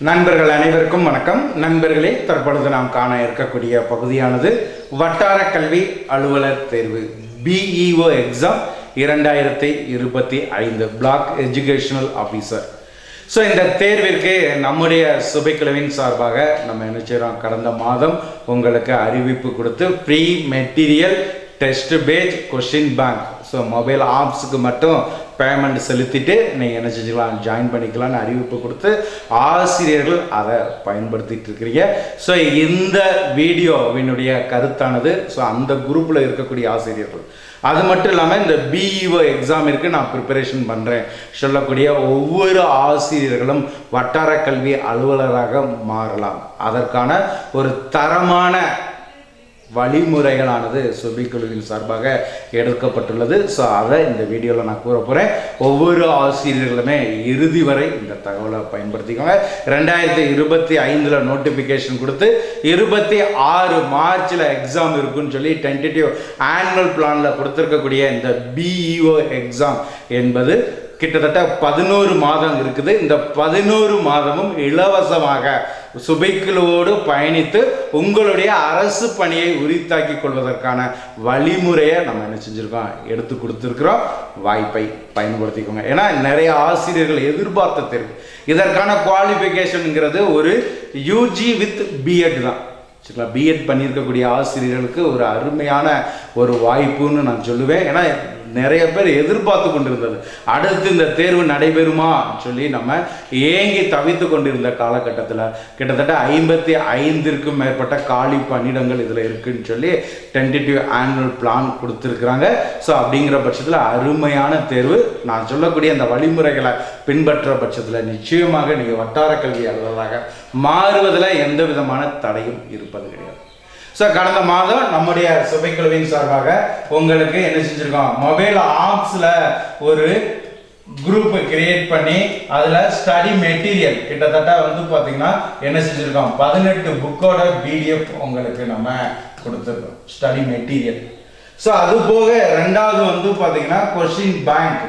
நண்பர்கள் அனைவருக்கும் வணக்கம். நண்பர்களே தற்பொழுது நாம் காண இருக்கக்கூடிய பகுதியானது வட்டார கல்வி அலுவலர் தேர்வு பிஇஓ எக்ஸாம் இரண்டாயிரத்தி இருபத்தி ஐந்து பிளாக் எஜுகேஷனல் ஆஃபீஸர் ஸோ இந்த தேர்விற்கு நம்முடைய சுபைக்குழுவின் சார்பாக நம்ம என்ன செய்கிறோம் கடந்த மாதம் உங்களுக்கு அறிவிப்பு கொடுத்து free material test page question bank so mobile ஆப்ஸுக்கு மட்டும் பேமெண்ட் செலுத்திட்டு நீங்கள் என்ன செஞ்சுக்கலாம் ஜாயின் பண்ணிக்கலாம்னு அறிவிப்பு கொடுத்து ஆசிரியர்கள் அதை பயன்படுத்திட்டு இருக்கிறீங்க. ஸோ இந்த வீடியோவினுடைய கருத்தானது. ஸோ அந்த குரூப்பில் இருக்கக்கூடிய ஆசிரியர்கள். அது மட்டும் இல்லாமல் இந்த பிஇஓ எக்ஸாமிற்கு நான் ப்ரிப்பரேஷன் பண்ணுறேன் சொல்லக்கூடிய ஒவ்வொரு ஆசிரியர்களும் வட்டார கல்வி அலுவலராக மாறலாம். அதற்கான ஒரு தரமான வழிமுறைகளானது சுபிக்குழுவின் சார்பாக எடுக்கப்பட்டுள்ளது. ஸோ அதை இந்த வீடியோவில் நான் கூற போகிறேன் ஒவ்வொரு ஆசிரியர்களுமே இறுதி வரை இந்த தகவலை பயன்படுத்திக்கோங்க. ரெண்டாயிரத்தி இருபத்தி ஐந்தில் நோட்டிஃபிகேஷன் கொடுத்து இருபத்தி ஆறு மார்ச்சில் எக்ஸாம் இருக்குன்னு சொல்லி டென்டேட்டிவ் ஆனுவல் பிளானில் கொடுத்துருக்கக்கூடிய இந்த பிஇஓ எக்ஸாம் என்பது கிட்டத்தட்ட பதினோரு மாதம் இருக்குது. இந்த பதினோரு மாதமும் இலவசமாக சுபைக்குழுவோடு பயணித்து உங்களுடைய அரசு பணியை உரித்தாக்கி கொள்வதற்கான வழிமுறையை நம்ம என்ன செஞ்சுருக்கோம்? எடுத்து கொடுத்துருக்குறோம். வாய்ப்பை பயன்படுத்திக்கோங்க. ஏன்னா நிறைய ஆசிரியர்கள் எதிர்பார்த்த தேர்வு. இதற்கான குவாலிஃபிகேஷனுங்கிறது ஒரு யூஜி வித் பிஎட் தான். சரிங்களா? பிஎட் பண்ணியிருக்கக்கூடிய ஆசிரியர்களுக்கு ஒரு அருமையான ஒரு வாய்ப்புன்னு நான் சொல்லுவேன். ஏன்னா நிறைய பேர் எதிர்பார்த்து கொண்டிருந்தது. அடுத்து இந்த தேர்வு நடைபெறுமா? சொல்லி நம்ம ஏங்கி தவித்து கொண்டிருந்த காலகட்டத்தில் கிட்டத்தட்ட ஐம்பத்தி ஐந்திற்கும் மேற்பட்ட காலி பணியிடங்கள் இதில் இருக்குன்னு சொல்லி டென்டேட்டிவ் ஆனுவல் பிளான் கொடுத்துருக்குறாங்க. ஸோ அப்படிங்கிற பட்சத்தில் அருமையான தேர்வு. நான் சொல்லக்கூடிய அந்த வழிமுறைகளை பின்பற்ற பட்சத்தில் நிச்சயமாக நீங்கள் வட்டார கல்வி அலுவலராக மாறுவதில் எந்த விதமான தடையும் இருப்பது கிடையாது. ஸோ கடந்த மாதம் நம்முடைய சபைக்குழுவின் சார்பாக உங்களுக்கு என்ன செஞ்சுருக்கோம்? மொபைல் ஆப்ஸில் ஒரு குரூப் கிரியேட் பண்ணி அதில் ஸ்டடி மெட்டீரியல் கிட்டத்தட்ட வந்து பார்த்தீங்கன்னா என்ன செஞ்சுருக்கோம்? பதினெட்டு புக்கோட பிடிஎஃப் உங்களுக்கு நம்ம கொடுத்துருக்கோம். ஸ்டடி மெட்டீரியல் ஸோ அது போக ரெண்டாவது வந்து பார்த்தீங்கன்னா கொஷின் பேங்க்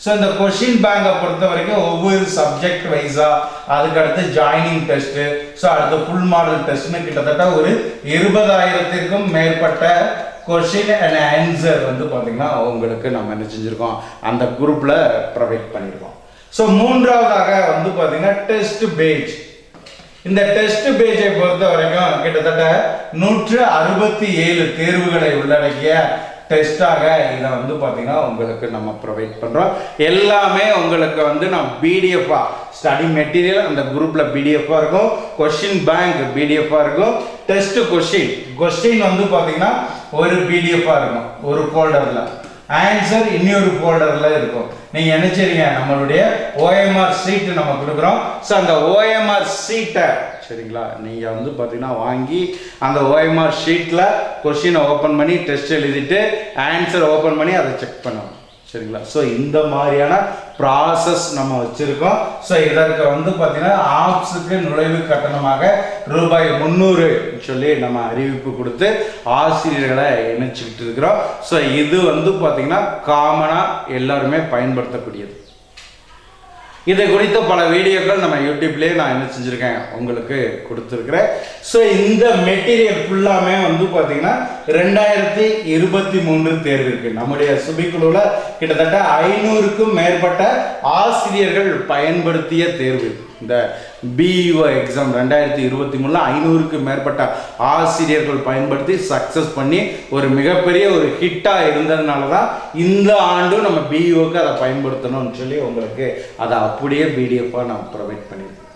ஸோ இந்த கொஷின் பேங்கை பொறுத்த வரைக்கும் ஒவ்வொரு சப்ஜெக்ட் வைஸாக அதுக்கடுத்து ஜாயினிங் டெஸ்ட்டு ஸோ அடுத்து ஃபுல் மாடல் டெஸ்ட்னு கிட்டத்தட்ட ஒரு இருபதாயிரத்திற்கும் மேற்பட்ட கொஷின் அண்ட் ஆன்சர் வந்து பார்த்தீங்கன்னா அவங்களுக்கு நம்ம என்ன செஞ்சுருக்கோம்? அந்த குரூப்பில் ப்ரொவைட் பண்ணியிருக்கோம் ஸோ மூன்றாவதாக வந்து பார்த்தீங்கன்னா டெஸ்ட் பேஜ் இந்த டெஸ்ட் பேஜை பொறுத்த வரைக்கும் கிட்டத்தட்ட நூற்று அறுபத்தி ஏழு தேர்வுகளை உள்ளடக்கிய டெஸ்ட்டாக இதை வந்து பார்த்தீங்கன்னா உங்களுக்கு நம்ம ப்ரொவைட் பண்ணுறோம் எல்லாமே உங்களுக்கு வந்து நான் பிடிஎஃபாக ஸ்டடி மெட்டீரியல் அந்த குரூப்பில் பிடிஎஃபாக இருக்கும். கொஷின் பேங்க் பிடிஎஃபாக இருக்கும். டெஸ்ட்டு கொஷின் கொஸ்டின் வந்து பார்த்தீங்கன்னா ஒரு பிடிஎஃபாக இருக்கும் ஒரு ஃபோல்டரில் ஆன்சர் இன்னொரு ஃபோல்டரில் இருக்கும். நீங்கள் என்ன செய்றீங்க நம்மளுடைய ஓஎம்ஆர் சீட்டு நம்ம கொடுக்குறோம். ஸோ அந்த ஓஎம்ஆர் சீட்டை சரிங்களா? நீங்கள் வந்து பார்த்தீங்கன்னா வாங்கி அந்த ஓஎம்ஆர் ஷீட்டில் கொஷினை ஓப்பன் பண்ணி டெஸ்ட் எழுதிட்டு ஆன்சர் ஓப்பன் பண்ணி அதை செக் பண்ணணும். சரிங்களா? ஸோ இந்த மாதிரியான ப்ராசஸ் நம்ம வச்சுருக்கோம். ஸோ இதற்கு வந்து பார்த்தீங்கன்னா ஆப்ஸுக்கு நுழைவு கட்டணமாக ரூபாய் முந்நூறு சொல்லி நம்ம அறிவிப்பு கொடுத்து ஆசிரியர்களை இணைச்சிக்கிட்டு இருக்கிறோம். ஸோ இது வந்து பார்த்தீங்கன்னா காமனாக எல்லாருமே பயன்படுத்தக்கூடியது. இதை குறித்த பல வீடியோக்கள் நம்ம யூடியூப்லேயே நான் என்ன செஞ்சுருக்கேன் உங்களுக்கு கொடுத்துருக்குறேன். ஸோ இந்த மெட்டீரியல் ஃபுல்லாமே வந்து பார்த்தீங்கன்னா ரெண்டாயிரத்தி இருபத்தி மூன்று தேர்வு இருக்குது நம்முடைய சுபிக்குழுவில் கிட்டத்தட்ட ஐநூறுக்கும் மேற்பட்ட ஆசிரியர்கள் பயன்படுத்திய தேர்வு இந்த பிஇஓ எக்ஸாம் ரெண்டாயிரத்தி இருபத்தி மூணில் ஐநூறுக்கு மேற்பட்ட ஆசிரியர்கள் பயன்படுத்தி சக்ஸஸ் பண்ணி ஒரு மிகப்பெரிய ஒரு ஹிட்டாக இருந்ததுனால தான் இந்த ஆண்டும் நம்ம பிஇஓக்கு அதை பயன்படுத்தணும்னு சொல்லி உங்களுக்கு அதை அப்படியே பிடிஎஃபாக நான் ப்ரொவைட் பண்ணியிருக்கேன்.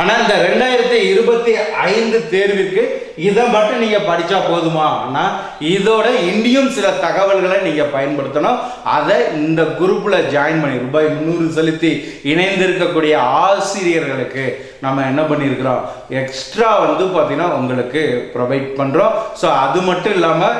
ஆனால் இந்த ரெண்டாயிரத்தி இருபத்தி ஐந்து தேர்விற்கு இதை மட்டும் நீங்கள் படித்தா போதுமா? ஆனால் இதோட இன்னியும் சில தகவல்களை நீங்கள் பயன்படுத்தணும். அதை இந்த குரூப்பில் ஜாயின் பண்ணி ரூபாய் முந்நூறு செலுத்தி இணைந்திருக்கக்கூடிய ஆசிரியர்களுக்கு நம்ம என்ன பண்ணியிருக்கிறோம்? எக்ஸ்ட்ரா வந்து பார்த்திங்கன்னா உங்களுக்கு ப்ரொவைட் பண்ணுறோம் ஸோ அது மட்டும் இல்லாமல்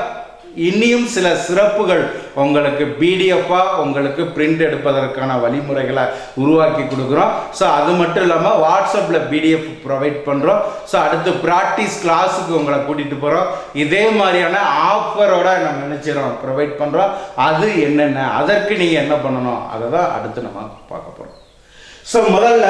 இன்னியும் சில சிறப்புகள் உங்களுக்கு பிடிஎஃபாக உங்களுக்கு பிரிண்ட் எடுப்பதற்கான வழிமுறைகளை உருவாக்கி கொடுக்குறோம். ஸோ அது மட்டும் இல்லாமல் வாட்ஸ்அப்பில் பிடிஎஃப் ப்ரொவைட் பண்ணுறோம் ஸோ அடுத்து ப்ராக்டிஸ் கிளாஸுக்கு உங்களை கூட்டிகிட்டு போகிறோம் இதே மாதிரியான ஆஃபரோட நம்ம நினச்சிடறோம் ப்ரொவைட் பண்ணுறோம் அது என்னென்ன? அதற்கு நீங்கள் என்ன பண்ணணும்? அதை தான் அடுத்து நம்ம பார்க்கணும் ஸோ முதல்ல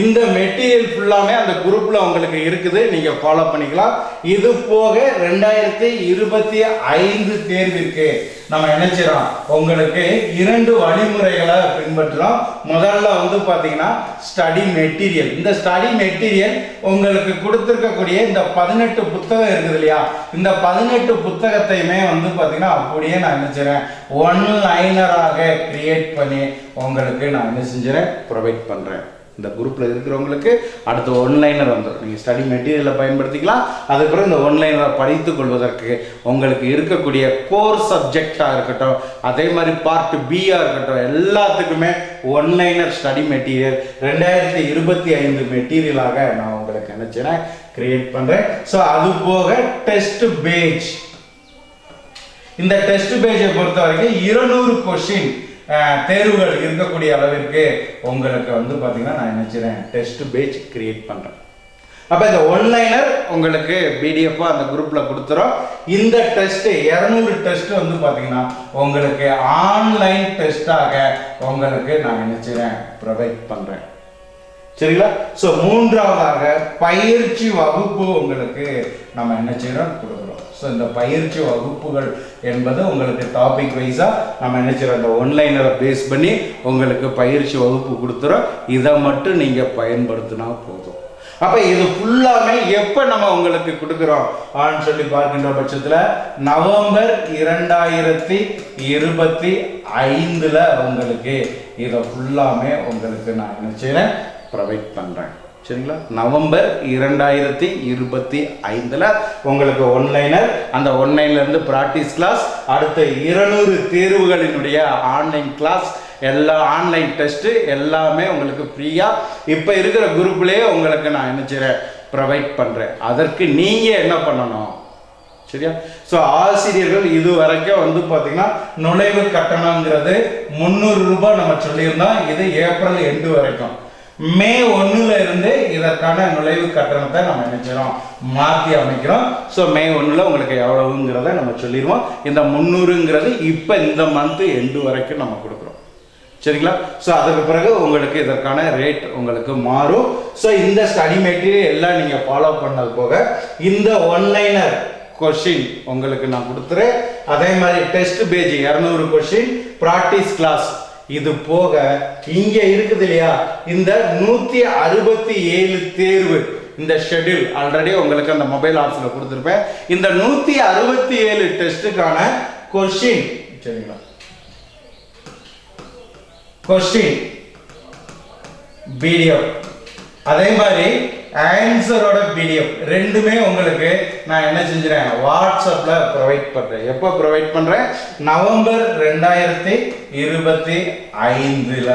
இந்த மெட்டீரியல் ஃபுல்லாமே அந்த குரூப்பில் உங்களுக்கு இருக்குது. நீங்கள் ஃபாலோ பண்ணிக்கலாம். இது போக ரெண்டாயிரத்தி இருபத்தி ஐந்து தேர்விற்கு நம்ம நினைச்சிடறோம் உங்களுக்கு இரண்டு வழிமுறைகளை பின்பற்றுறோம். முதல்ல வந்து பார்த்தீங்கன்னா ஸ்டடி மெட்டீரியல் இந்த ஸ்டடி மெட்டீரியல் உங்களுக்கு கொடுத்துருக்கக்கூடிய இந்த பதினெட்டு புத்தகம் இருக்குது இல்லையா? இந்த பதினெட்டு புத்தகத்தையுமே வந்து பார்த்தீங்கன்னா அப்படியே நான் நினைச்சிடறேன் ஒன் லைனராக கிரியேட் பண்ணி உங்களுக்கு நான் என்ன செஞ்சுறேன் ப்ரொவைட் பண்ணுறேன் இந்த குரூப்பில் இருக்கிறவங்களுக்கு அடுத்து ஒன்லைனர் வந்துடும் நீங்கள் ஸ்டடி மெட்டீரியலை பயன்படுத்திக்கலாம். அதுக்கப்புறம் இந்த ஒன்லைனரை படித்து கொள்வதற்கு உங்களுக்கு இருக்கக்கூடிய கோர் சப்ஜெக்டாக இருக்கட்டும் அதே மாதிரி பார்ட் பியாக இருக்கட்டும் எல்லாத்துக்குமே ஒன்லைனர் ஸ்டடி மெட்டீரியல் ரெண்டாயிரத்தி இருபத்தி ஐந்து மெட்டீரியலாக நான் உங்களுக்கு நினச்சினேன் கிரியேட் பண்ணுறேன் ஸோ அது போக டெஸ்ட் பேஜ் இந்த டெஸ்ட் பேஜை பொறுத்த வரைக்கும் இருநூறு கொஷின் தேர்வுகள் இருக்கக்கூடிய அளவிற்கு உங்களுக்கு வந்து பார்த்தீங்கன்னா நான் நினைச்சிறேன் டெஸ்ட் பேஜ் கிரியேட் பண்ணுறேன் அப்போ இந்த ஒன்லைனர் உங்களுக்கு பிடிஎஃபாக அந்த குரூப்பில் கொடுத்துரும் இந்த டெஸ்ட்டு இரநூறு டெஸ்ட்டு வந்து பார்த்தீங்கன்னா உங்களுக்கு ஆன்லைன் டெஸ்ட்டாக உங்களுக்கு நான் நினைச்சிறேன் ப்ரொவைட் பண்ணுறேன் சரிங்களா? ஸோ மூன்றாவதாக பயிற்சி வகுப்பு உங்களுக்கு நம்ம என்ன செய்கிறோம் கொடுக்குறோம். ஸோ இந்த பயிற்சி வகுப்புகள் என்பது உங்களுக்கு டாபிக் வைஸாக நம்ம என்ன செய்யறோம் இந்த ஒன்லைனரை பேஸ் பண்ணி உங்களுக்கு பயிற்சி வகுப்பு கொடுத்துறோம். இதை மட்டும் நீங்கள் பயன்படுத்தினா போதும். அப்போ இது ஃபுல்லாமே எப்போ நம்ம உங்களுக்கு கொடுக்குறோம்? ஆன்னு சொல்லி பார்க்கின்ற பட்சத்தில் நவம்பர் இரண்டாயிரத்தி இருபத்தி ஐந்தில் உங்களுக்கு இதை ஃபுல்லாமே உங்களுக்கு நான் என்ன செய்கிறேன் ப்ரொவைட் பண்ணுறேன் சரிங்களா? நவம்பர் இரண்டாயிரத்தி இருபத்தி ஐந்தில் உங்களுக்கு ஒன்லைனர் அந்த ஒன்லைன்லேருந்து ப்ராக்டிஸ் கிளாஸ் அடுத்த இருநூறு தேர்வுகளினுடைய ஆன்லைன் கிளாஸ் எல்லா ஆன்லைன் டெஸ்ட்டு எல்லாமே உங்களுக்கு ஃப்ரீயாக இப்போ இருக்கிற குரூப்லேயே உங்களுக்கு நான் என்ன ப்ரொவைட் பண்ணுறேன் அதற்கு நீங்கள் என்ன பண்ணணும்? சரியா? ஸோ ஆசிரியர்கள் இது வரைக்கும் வந்து பார்த்தீங்கன்னா நுழைவு கட்டணங்கிறது முந்நூறு ரூபாய் நம்ம சொல்லியிருந்தோம். இது ஏப்ரல் எண்டு வரைக்கும். மே ஒன்றுல இருந்து இதற்கான நுழைவு கட்டணத்தை நம்ம நினைச்சிடும் மாற்றி அமைக்கிறோம். ஸோ மே ஒன்றில் உங்களுக்கு எவ்வளவுங்கிறத நம்ம சொல்லிடுவோம். இந்த முந்நூறுங்கிறது இப்போ இந்த மந்த்து எண்டு வரைக்கும் நம்ம கொடுக்குறோம். சரிங்களா? ஸோ அதுக்கு பிறகு உங்களுக்கு இதற்கான ரேட் உங்களுக்கு மாறும். ஸோ இந்த ஸ்டடி மெட்டீரியல் எல்லாம் நீங்கள் ஃபாலோ பண்ணது போக இந்த ஒன்லைனர் கொஷின் உங்களுக்கு நான் கொடுத்துறேன். அதே மாதிரி டெஸ்ட் பேஜ் இரநூறு கொஷின் ப்ராக்டிஸ் கிளாஸ் இது போக இங்கே இருக்குது இல்லையா? இந்த நூற்றி அறுபத்தி ஏழு தேர்வு. இந்த ஷெட்யூல் ஆல்ரெடி உங்களுக்கு அந்த மொபைல் ஆப்ஸில் கொடுத்துருப்பேன். இந்த நூற்றி அறுபத்தி ஏழு டெஸ்ட்டுக்கான கொஷின் சரிங்களா? கொஸ்டின் பிடிஎஃப் அதே மாதிரி ஆன்சரோட பிடிஎஃப் ரெண்டுமே உங்களுக்கு நான் என்ன செஞ்சுறேன் வாட்ஸ்அப்பில் ப்ரொவைட் பண்ணுறேன் எப்போ ப்ரொவைட் பண்ணுறேன் நவம்பர் ரெண்டாயிரத்தி இருபத்தி ஐந்தில்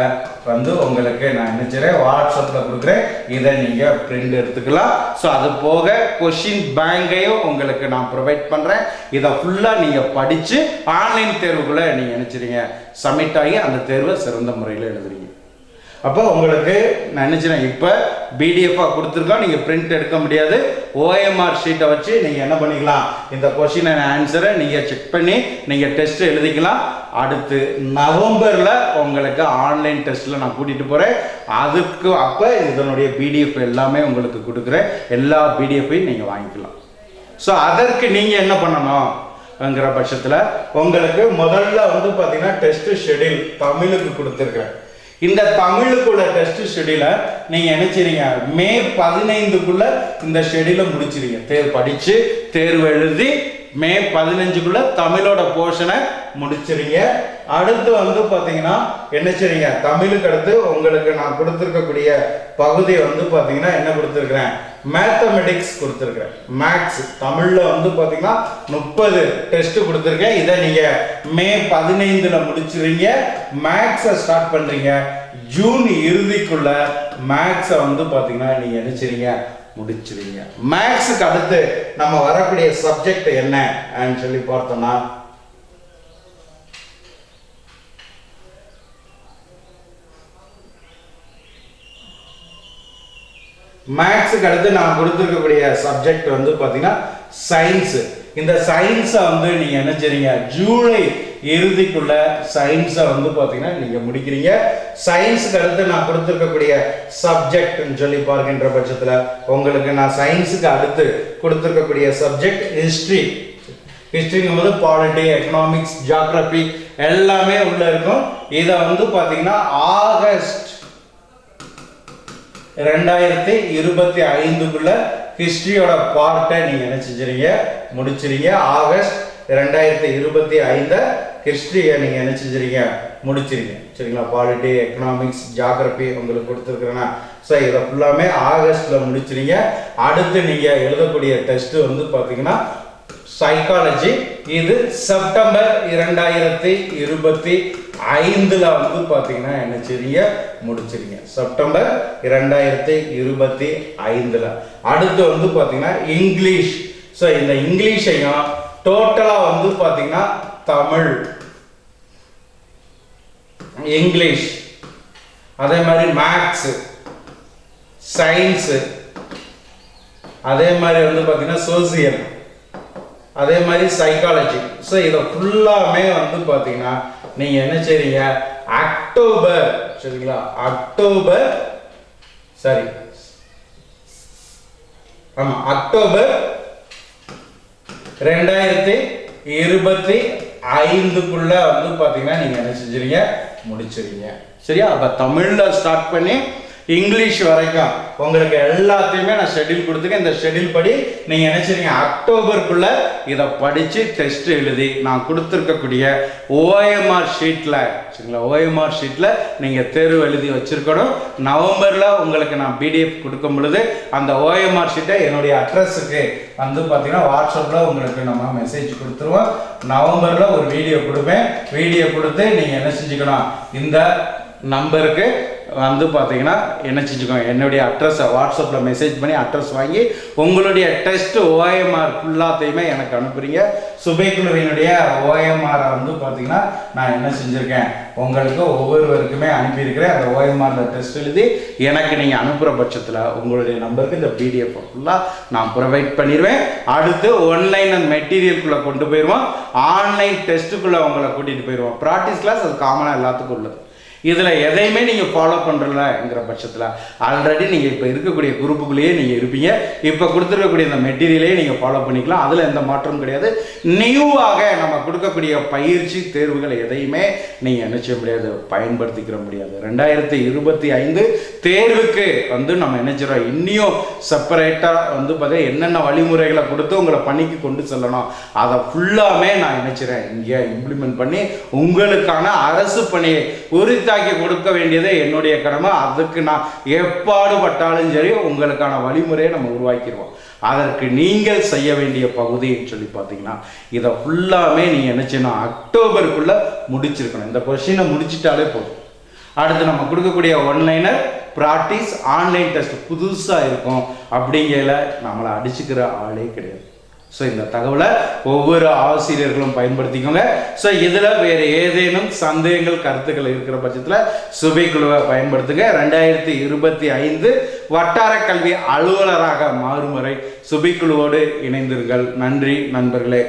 வந்து உங்களுக்கு நான் என்ன வாட்ஸ்அப்பில் கொடுக்குறேன். இதை நீங்கள் பிரிண்ட் எடுத்துக்கலாம். ஸோ அது போக கொஷின் பேங்கையும் உங்களுக்கு நான் ப்ரொவைட் பண்ணுறேன் இதை ஃபுல்லாக நீங்கள் படித்து ஆன்லைன் தேர்வுக்குள்ளே நீங்கள் நினச்சிறீங்க சப்மிட் ஆகி அந்த தேர்வை சிறந்த முறையில் எழுதுறீங்க. அப்போ உங்களுக்கு நான் நினச்சினேன் இப்போ பிடிஎஃபாக கொடுத்துருக்கோம். நீங்கள் பிரிண்ட் எடுக்க முடியாது. ஓஎம்ஆர் ஷீட்டை வச்சு நீங்கள் என்ன பண்ணிக்கலாம்? இந்த கொஷின் ஆன்சரை நீங்கள் செக் பண்ணி நீங்கள் டெஸ்ட் எழுதிக்கலாம். அடுத்து நவம்பரில் உங்களுக்கு ஆன்லைன் டெஸ்ட்டில் நான் கூட்டிகிட்டு போகிறேன் அதுக்கு அப்போ இதனுடைய பிடிஎஃப் எல்லாமே உங்களுக்கு கொடுக்குறேன். எல்லா பிடிஎஃப்பையும் நீங்கள் வாங்கிக்கலாம். ஸோ அதற்கு நீங்கள் என்ன பண்ணணும்? ங்கிற பட்சத்தில் உங்களுக்கு முதல்ல வந்து பார்த்தீங்கன்னா டெஸ்ட் ஷெடியூல் தமிழுக்கு கொடுத்துருக்கேன். இந்த தமிழுக்குள்ள டெஸ்ட் ஷெடியூலை நீங்கள் நினைச்சிருங்க. மே பதினைந்துக்குள்ள இந்த ஷெடியூலை முடிச்சிருங்க. தேர்வு படித்து தேர்வு எழுதி மே பதினஞ்சுக்குள்ள தமிழோட போர்ஷனை முடிச்சிருங்க. அடுத்து வந்து பார்த்தீங்கன்னா என்ன செய்றீங்க? தமிழுக்கு அடுத்து உங்களுக்கு நான் கொடுத்துருக்கக்கூடிய பகுதி வந்து பார்த்தீங்கன்னா என்ன கொடுத்துருக்குறேன்? மேத்தமெட்டிக்ஸ் கொடுத்துருக்குறேன். மேக்ஸ் தமிழில் வந்து பார்த்தீங்கன்னா முப்பது டெஸ்ட் கொடுத்துருக்கேன். இதை நீங்கள் மே பதினைந்தில் முடிச்சிருங்க. மேக்ஸை ஸ்டார்ட் பண்ணுறீங்க ஜூன் இறுதிக்குள்ள மேக்ஸை வந்து பார்த்தீங்கன்னா நீங்கள் நினைச்சிருங்க முடிச்சிருங்க. மேக்ஸுக்கு அடுத்து நம்ம வரக்கூடிய சப்ஜெக்ட் என்ன? சொல்லி பார்த்தோம்னா மேக்ஸுக்கு அடுத்து நான் கொடுத்துருக்கக்கூடிய சப்ஜெக்ட் வந்து பார்த்தீங்கன்னா சயின்ஸு இந்த சயின்ஸை வந்து நீங்கள் என்ன செய்றீங்க? ஜூலை இறுதிக்குள்ள சயின்ஸை வந்து பார்த்தீங்கன்னா நீங்கள் முடிக்கிறீங்க. சயின்ஸுக்கு அடுத்து நான் கொடுத்துருக்கக்கூடிய சப்ஜெக்ட்னு சொல்லி பார்க்கின்ற பட்சத்தில் உங்களுக்கு நான் சயின்ஸுக்கு அடுத்து கொடுத்துருக்கக்கூடிய சப்ஜெக்ட் ஹிஸ்ட்ரி ஹிஸ்ட்ரிங்கும் போது பாலிட்டி எக்கனாமிக்ஸ் ஜியாகிரபி எல்லாமே உள்ள இருக்கும். இதை வந்து பார்த்தீங்கன்னா ஆகஸ்ட் ரெண்டாயிரத்தி இருபத்தி ஐந்துக்குள்ள ஹிஸ்ட்ரியோட பார்ட்டை நீங்க என்ன செஞ்சிருங்க? முடிச்சிருங்க. ஆகஸ்ட் ரெண்டாயிரத்தி இருபத்தி ஐந்தை ஹிஸ்ட்ரியை நீங்க என்ன செஞ்சிருங்க? முடிச்சிருங்க. சரிங்களா? பாலிட்டி எக்கனாமிக்ஸ் ஜாகிரபி உங்களுக்கு கொடுத்துருக்குறேன்னா ஸோ இதை ஃபுல்லாமே ஆகஸ்ட்ல முடிச்சிருங்க. அடுத்து நீங்க எழுதக்கூடிய டெஸ்ட் வந்து பார்த்தீங்கன்னா சைக்காலஜி இது செப்டம்பர் இரண்டாயிரத்தி இருபத்தி ஐந்தில் வந்து பார்த்தீங்கன்னா என்ன செய்றீங்க? முடிச்சிருங்க செப்டம்பர் இரண்டாயிரத்தி இருபத்தி ஐந்துல. அடுத்து வந்து பார்த்தீங்கன்னா இங்கிலீஷ். ஸோ இந்த இங்கிலீஷையும் டோட்டலாக வந்து பார்த்தீங்கன்னா தமிழ். இங்கிலீஷ். அதே மாதிரி மேக்ஸ் சயின்ஸு அதே மாதிரி வந்து பார்த்தீங்கன்னா சோசியல் அதே மாதிரி சைக்காலஜி ஸோ இதை ஃபுல்லாமே வந்து பார்த்தீங்கன்னா நீங்கள் என்ன செய்றீங்க? அக்டோபர் சரிங்களா? அக்டோபர் சரி ஆமாம் அக்டோபர் ரெண்டாயிரத்தி இருபத்தி ஐந்துக்குள்ள வந்து பார்த்தீங்கன்னா நீங்கள் என்ன செஞ்சுறீங்க முடிச்சிருங்க சரியா? அப்போ தமிழில் ஸ்டார்ட் பண்ணி இங்கிலீஷ் வரைக்கும். உங்களுக்கு எல்லாத்தையுமே நான் ஷெட்யூல் கொடுத்துருக்கேன். இந்த ஷெட்யூல் படி நீங்கள் நினைச்சிருங்க அக்டோபருக்குள்ள இதை படித்து டெஸ்ட் எழுதி நான் கொடுத்துருக்கக்கூடிய ஓஎம்ஆர் ஷீட்டில் சரிங்களா ஓஎம்ஆர் ஷீட்டில் நீங்கள் தேர்வு எழுதி வச்சுருக்கணும். நவம்பரில் உங்களுக்கு நான் பிடிஎஃப் கொடுக்கும் பொழுது அந்த ஓஎம்ஆர் ஷீட்டை என்னுடைய அட்ரஸுக்கு வந்து பார்த்தீங்கன்னா வாட்ஸ்அப்பில் உங்களுக்கு நம்ம மெசேஜ் கொடுத்துருவோம். நவம்பரில் ஒரு வீடியோ கொடுப்பேன். வீடியோ கொடுத்து நீங்கள் என்ன செஞ்சுக்கணும்? இந்த நம்பருக்கு வந்து பார்த்தீங்கன்னா என்ன செஞ்சுக்கோங்க? என்னுடைய அட்ரஸை வாட்ஸ்அப்பில் மெசேஜ் பண்ணி அட்ரஸ் வாங்கி உங்களுடைய டெஸ்ட் ஓஎம்ஆர் ஃபுல்லாத்தையுமே எனக்கு அனுப்புறீங்க. சுபைக்குழுவினுடைய ஓஎம்ஆரை வந்து பார்த்தீங்கன்னா நான் என்ன செஞ்சுருக்கேன்? உங்களுக்கு ஒவ்வொருவருக்குமே அனுப்பியிருக்கிறேன். அந்த ஓஎம்ஆரில் டெஸ்ட் எழுதி எனக்கு நீங்கள் அனுப்புகிற பட்சத்தில் உங்களுடைய நம்பருக்கு இந்த பிடிஎஃப் ஃபுல்லாக நான் ப்ரொவைட் பண்ணிடுவேன் அடுத்து ஒன்லைன் அண்ட் மெட்டீரியல்குள்ளே கொண்டு போயிடுவோம் ஆன்லைன் டெஸ்ட்டுக்குள்ளே உங்களை கூட்டிகிட்டு போயிடுவோம் ப்ராக்டிஸ் கிளாஸ் அது காமனாக எல்லாத்துக்கும் உள்ளது. இதில் எதையுமே நீங்கள் ஃபாலோ பண்ணுறலங்கிற பட்சத்தில் ஆல்ரெடி நீங்கள் இப்போ இருக்கக்கூடிய குரூப்புக்குள்ளேயே நீங்கள் இருப்பீங்க. இப்போ கொடுத்துருக்கக்கூடிய இந்த மெட்டீரியலே நீங்கள் ஃபாலோ பண்ணிக்கலாம். அதில் எந்த மாற்றமும் கிடையாது. நியூவாக நம்ம கொடுக்கக்கூடிய பயிற்சி தேர்வுகள் எதையுமே நீங்கள் என்ன செய்ய முடியாது பயன்படுத்திக்கிற முடியாது. ரெண்டாயிரத்தி இருபத்தி ஐந்து தேர்வுக்கு வந்து நம்ம என்ன செய்கிறோம் இன்னியும் செப்பரேட்டாக வந்து பார்த்தீங்கன்னா என்னென்ன வழிமுறைகளை கொடுத்து உங்களை பணிக்கு கொண்டு செல்லணும் அதை ஃபுல்லாமே நான் நினைச்சிறேன் இங்கே இம்ப்ளிமெண்ட் பண்ணி உங்களுக்கான அரசு பணியை உண்டாக்கி கொடுக்க வேண்டியது என்னுடைய கடமை. அதுக்கு நான் எப்பாடுபட்டாலும் சரி உங்களுக்கான வழிமுறையை நம்ம உருவாக்கிடுவோம். அதற்கு நீங்கள் செய்ய வேண்டிய பகுதின்னு சொல்லி பார்த்தீங்கன்னா இதை ஃபுல்லாமே நீங்கள் என்ன செய்யணும் அக்டோபருக்குள்ளே முடிச்சிருக்கணும். இந்த கொஷினை முடிச்சிட்டாலே போதும். அடுத்து நம்ம கொடுக்கக்கூடிய ஒன்லைனர் ப்ராக்டிஸ் ஆன்லைன் டெஸ்ட் புதுசாக இருக்கும். அப்படிங்கையில நம்மளை அடிச்சுக்கிற ஆளே கிடையாது. ஸோ இந்த தகவலை ஒவ்வொரு ஆசிரியர்களும் பயன்படுத்திக்கோங்க. ஸோ இதில் வேறு ஏதேனும் சந்தேகங்கள் கருத்துக்கள் இருக்கிற பட்சத்தில் சுபை குழுவை பயன்படுத்துங்க. ரெண்டாயிரத்தி இருபத்தி ஐந்து வட்டார கல்வி அலுவலராக மாறும் வரை சுபை குழுவோடு இணைந்திருங்கள். நன்றி நண்பர்களே.